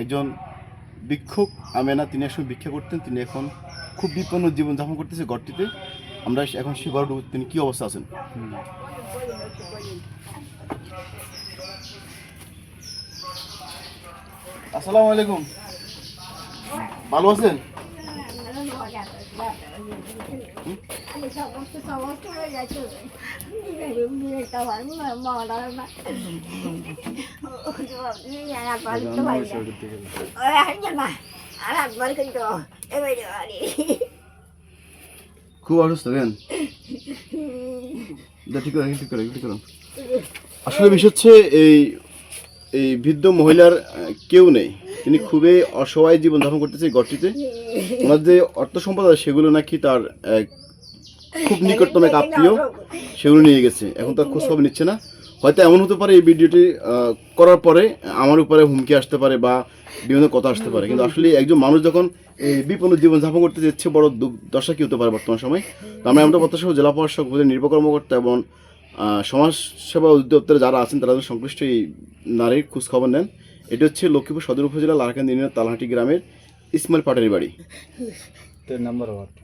একজন ভিক্ষুক আমেনা তিনি একসময় ভিক্ষা করতেন তিনি এখন খুব বিপন্ন জীবনযাপন করতেছে ঘরটিতে। আমরা এখন ঢুকবো, তিনি কী অবস্থা আছেন? আসসালামু আলাইকুম। ভালো আছেন? খুব অসুস্থ কেন ঠিক করে ঠিক করে, ঠিক করুন আসলে বিষয় হচ্ছে এই এই বৃদ্ধ মহিলার কেউ নেই। তিনি খুবই অসহায় জীবন জীবনযাপন করতেছে ঘরটিতে। ওনার যে অর্থ সম্পদ আছে, সেগুলো নাকি তার খুব নিকটতম এক আত্মীয়, সেগুলো নিয়ে গেছে। এখন তার খোঁজ খবর নিচ্ছে না। হয়তো এমন হতে পারে এই ভিডিওটি করার পরে আমার উপরে হুমকি আসতে পারে বা বিভিন্ন কথা আসতে পারে। কিন্তু আসলে একজন মানুষ যখন এই বিপন্ন জীবনযাপন করতে যাচ্ছে বড় দশা কি হতে পারে বর্তমান সময়? তো আমরা এমন প্রত্যাশা জেলা প্রশাসক উপজেলা নির্বাহ কর্মকর্তা এবং আহ, সমাজ সেবা অধিদপ্তরে যারা আছেন তারা সংশ্লিষ্ট এই নারীর খোঁজখবর নেন। এটা হচ্ছে লক্ষ্মীপুর সদর উপজেলা লারকান তালহাটি গ্রামের ইসমাইল পাটারি বাড়ি। Number ward.